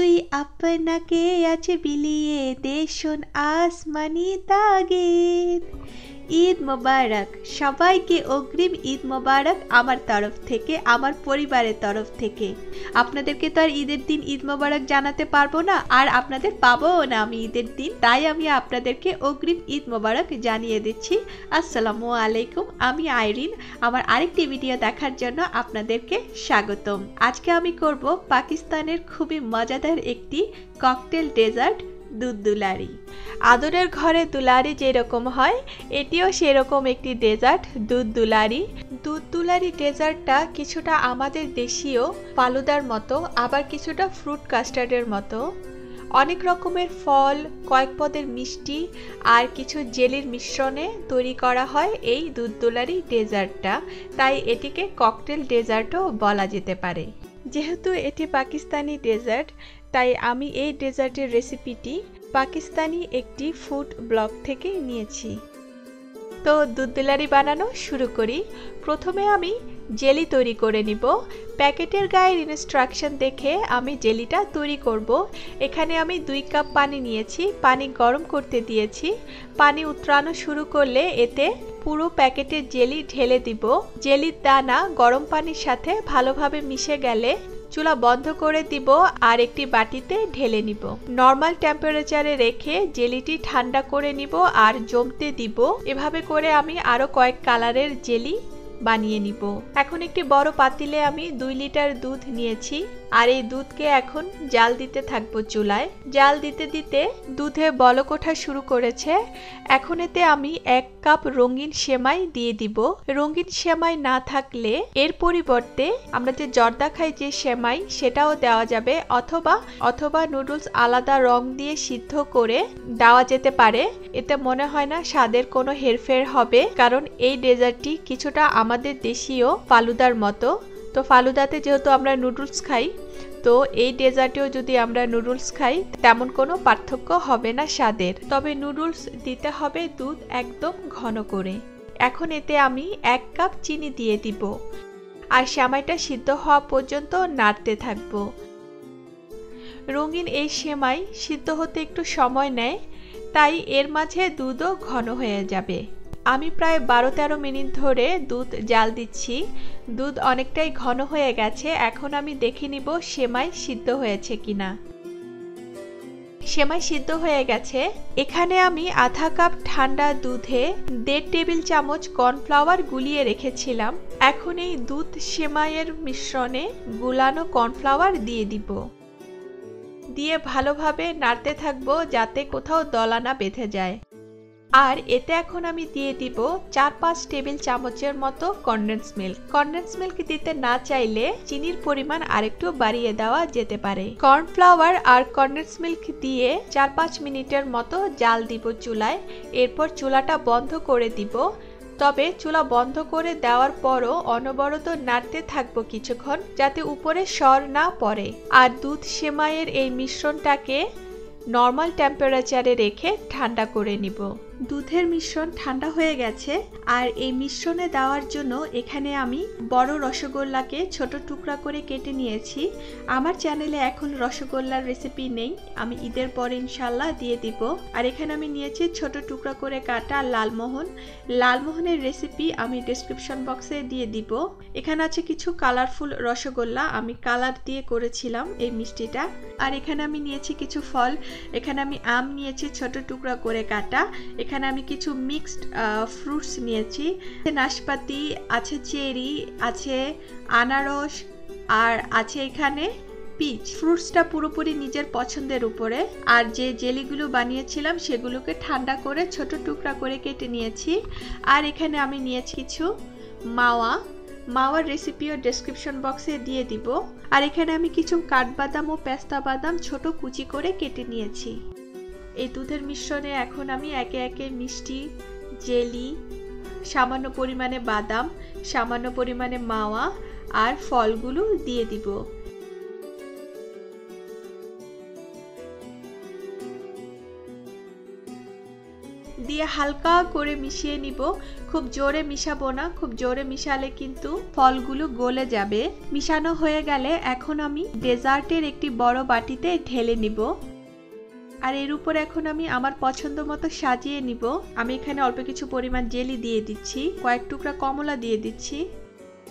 তুই আপনাকে আছে বিলিয়ে দেশন আসমানি তাগিদ। ঈদ মোবারক। সবাইকে অগ্রিম ঈদ মোবারক আমার তরফ থেকে, আমার পরিবারের তরফ থেকে। আপনাদেরকে তো আর ঈদের দিন ঈদ মোবারক জানাতে পারব না, আর আপনাদের পাবোও না আমি ঈদের দিন, তাই আমি আপনাদেরকে অগ্রিম ঈদ মোবারক জানিয়ে দিচ্ছি। আসসালামু আলাইকুম, আমি আইরিন। আমার আরেকটি ভিডিও দেখার জন্য আপনাদেরকে স্বাগতম। আজকে আমি করব পাকিস্তানের খুবই মজাদার একটি ককটেল ডেজার্ট দুধ দুলারি আদরের ঘরে দুলারি যেরকম হয়, এটিও সেরকম একটি ডেজার্ট দুধ দুলারি দুধ দুলারি ডেজার্টটা কিছুটা আমাদের দেশীয় ফালুদার মতো, আবার কিছুটা ফ্রুট কাস্টার্ডের মতো। অনেক রকমের ফল, কয়েক পদের মিষ্টি আর কিছু জেলির মিশ্রণে তৈরি করা হয় এই দুধ দুলারি ডেজার্টটা। তাই এটিকে ককটেল ডেজার্টও বলা যেতে পারে। যেহেতু এটি পাকিস্তানি ডেজার্ট তাই আমি এই ডেজার্টের রেসিপিটি পাকিস্তানি একটি ফুড ব্লগ থেকে নিয়েছি। তো দুধ দিলারি বানানো শুরু করি। প্রথমে আমি জেলি তৈরি করে নিব। প্যাকেটের গায়ের ইনস্ট্রাকশন দেখে আমি জেলিটা তৈরি করব। এখানে আমি দুই কাপ পানি নিয়েছি, পানি গরম করতে দিয়েছি। পানি উতরানো শুরু করলে এতে পুরো প্যাকেটের জেলি ঢেলে দিব। জেলির দানা গরম পানির সাথে ভালোভাবে মিশে গেলে চুলা বন্ধ করে দিব আর একটি বাটিতে ঢেলে নিব। নর্মাল টেম্পারেচারে রেখে জেলিটি ঠান্ডা করে নিব আর জমতে দিব। এভাবে করে আমি আরও কয়েক কালারের জেলি বানিয়ে নিব। এখন একটি বড় পাতিলে আমি দুই লিটার দুধ নিয়েছি। আর এই দুধকে এখন জাল দিতে থাকব চুলায়। জাল দিতে দিতে দুধে বলক ওঠা শুরু করেছে। এখন এতে আমি এক কাপ রঙিন সেমাই দিয়ে দিব। রঙিন সেমাই না থাকলে এর পরিবর্তে আমরা যে জর্দা খাই যে সেমাই, সেটাও দেওয়া যাবে। অথবা অথবা নুডলস আলাদা রং দিয়ে সিদ্ধ করে দেওয়া যেতে পারে। এতে মনে হয় না স্বাদের কোনো হেরফের হবে। কারণ এই ডেজার্টটি কিছুটা আমাদের দেশীয় ফালুদার মতো। তো ফালুদাতে যেহেতু আমরা নুডলস খাই, তো এই ডেজার্টেও যদি আমরা নুডলস খাই, তেমন কোনো পার্থক্য হবে না স্বাদের। তবে নুডলস দিতে হবে দুধ একদম ঘন করে। এখন এতে আমি এক কাপ চিনি দিয়ে দিব। আর সেমাইটা সিদ্ধ হওয়া পর্যন্ত নাড়তে থাকব। রঙিন এই সেমাই সিদ্ধ হতে একটু সময় নেয়, তাই এর মাঝে দুধও ঘন হয়ে যাবে। আমি প্রায় বারো তেরো মিনিট ধরে দুধ জাল দিচ্ছি। দুধ অনেকটাই ঘন হয়ে গেছে। এখন আমি দেখে নিব সেমাই সিদ্ধ হয়েছে কিনা। সেমাই সিদ্ধ হয়ে গেছে। এখানে আমি আধা কাপ ঠান্ডা দুধে দেড় টেবিল চামচ কর্নফ্লাওয়ার গুলিয়ে রেখেছিলাম। এখন এই দুধ সেমাইয়ের মিশ্রণে গুলানো কর্নফ্লাওয়ার দিয়ে দিব। দিয়ে ভালোভাবে নাড়তে থাকব যাতে কোথাও দলা না বেঁধে যায়। আর এতে এখন আমি দিয়ে দিব চার পাঁচ টেবিল চামচের মতো কন্ডেন্স মিল্ক কন্ডেন্স মিল্ক দিতে না চাইলে চিনির পরিমাণ আরেকটু বাড়িয়ে দেওয়া যেতে পারে। কর্নফ্লাওয়ার আর কন্ডেন্স মিল্ক দিয়ে চার পাঁচ মিনিটের মতো জাল দিব চুলায়। এরপর চুলাটা বন্ধ করে দিব। তবে চুলা বন্ধ করে দেওয়ার পরও অনবরত নাড়তে থাকব কিছুক্ষণ যাতে উপরে সর না পড়ে। আর দুধ সেমাইয়ের এই মিশ্রণটাকে নর্মাল টেম্পারেচারে রেখে ঠান্ডা করে নিব। দুধের মিশ্রণ ঠান্ডা হয়ে গেছে, আর এই মিশ্রণে দেওয়ার জন্য এখানে আমি বড় রসগোল্লাকে ছোট টুকরা করে কেটে নিয়েছি। আমার চ্যানেলে এখন রসগোল্লার রেসিপি নেই, আমি ঈদের পরে ইনশাল্লাহ দিয়ে দিব। আর এখানে আমি নিয়েছি ছোট টুকরা করে কাটা লালমোহন। লালমোহনের রেসিপি আমি ডিসক্রিপশন বক্সে দিয়ে দিব। এখানে আছে কিছু কালারফুল রসগোল্লা, আমি কালার দিয়ে করেছিলাম এই মিষ্টিটা। আর এখানে আমি নিয়েছি কিছু ফল, এখানে আমি আম নিয়েছি ছোট টুকরা করে কাটা। এখানে আমি কিছু মিক্সড ফ্রুটস নিয়েছি। নাশপাতি, আছে চেরি, আছে আনারস, আর আছে এখানে পিচ ফ্রুটসটা পুরোপুরি নিজের পছন্দের উপরে। আর যে জেলিগুলো বানিয়েছিলাম, সেগুলোকে ঠান্ডা করে ছোট টুকরা করে কেটে নিয়েছি। আর এখানে আমি নিয়েছি কিছু মাওয়া। মাওয়ার রেসিপিও ডেসক্রিপশন বক্সে দিয়ে দিব। আর এখানে আমি কিছু কাঠবাদাম ও পেস্তা বাদাম ছোট কুচি করে কেটে নিয়েছি। এই দুধের মিশ্রণে এখন আমি একে একে মিষ্টি, জেলি, সামান্য পরিমাণে বাদাম, সামান্য পরিমাণে মাওয়া আর ফলগুলো দিয়ে দিব। দিয়ে হালকা করে মিশিয়ে নিব। খুব জোরে মিশাবো না, খুব জোরে মিশালে কিন্তু ফলগুলো গলে যাবে। মিশানো হয়ে গেলে এখন আমি ডেজার্টের একটি বড় বাটিতে ঢেলে নিব। আর এর উপর এখন আমি আমার পছন্দ মতো সাজিয়ে নিব। আমি এখানে অল্প কিছু পরিমাণ জেলি দিয়ে দিচ্ছি, কয়েক টুকরা কমলা দিয়ে দিচ্ছি,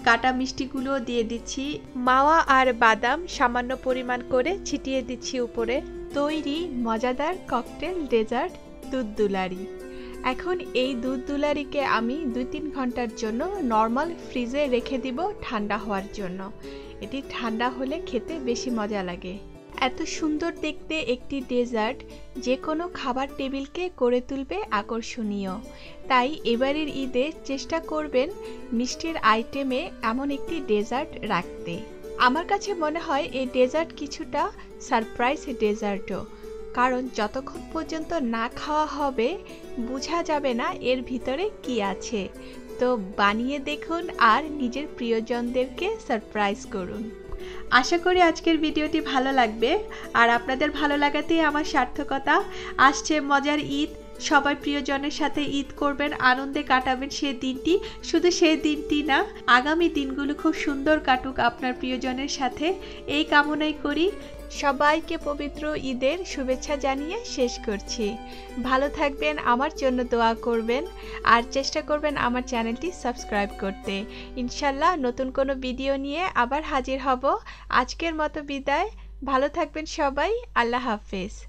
কাটা মিষ্টিগুলো দিয়ে দিচ্ছি, মাওয়া আর বাদাম সামান্য পরিমাণ করে ছিটিয়ে দিচ্ছি উপরে। তৈরি মজাদার ককটেল ডেজার্ট দুধ দুলারি এখন এই দুধ দুলারিকে আমি দুই তিন ঘণ্টার জন্য নর্মাল ফ্রিজে রেখে দিব ঠান্ডা হওয়ার জন্য। এটি ঠান্ডা হলে খেতে বেশি মজা লাগে। এত সুন্দর দেখতে একটি ডেজার্ট, যে কোনো খাবার টেবিলকে করে তুলবে আকর্ষণীয়। তাই এবারের ঈদে চেষ্টা করবেন মিষ্টির আইটেমে এমন একটি ডেজার্ট রাখতে। আমার কাছে মনে হয় এই ডেজার্ট কিছুটা সারপ্রাইজ ডেজার্টও, কারণ যতক্ষণ পর্যন্ত না খাওয়া হবে, বোঝা যাবে না এর ভিতরে কি আছে। তো বানিয়ে দেখুন আর নিজের প্রিয়জনদেরকে সারপ্রাইজ করুন। আশা করি আজকের ভিডিওটি ভালো লাগবে। আর আপনাদের ভালো লাগাতেই আমার সার্থকতা। আসছে মজার ঈদ। সবাই প্রিয়জনের সাথে ঈদ করবেন, আনন্দে কাটাবেন সেই দিনটি। শুধু সেই দিনটি না, আগামী দিনগুলো খুব সুন্দর কাটুক আপনার প্রিয়জনের সাথে। এই কামনাই করি। সবাইকে পবিত্র ঈদের শুভেচ্ছা জানিয়ে শেষ করছি। ভালো থাকবেন, আমার জন্য দোয়া করবেন, আর চেষ্টা করবেন আমার চ্যানেলটি সাবস্ক্রাইব করতে। ইনশাল্লাহ নতুন কোনো ভিডিও নিয়ে আবার হাজির হব। আজকের মতো বিদায়। ভালো থাকবেন সবাই। আল্লাহ হাফেজ।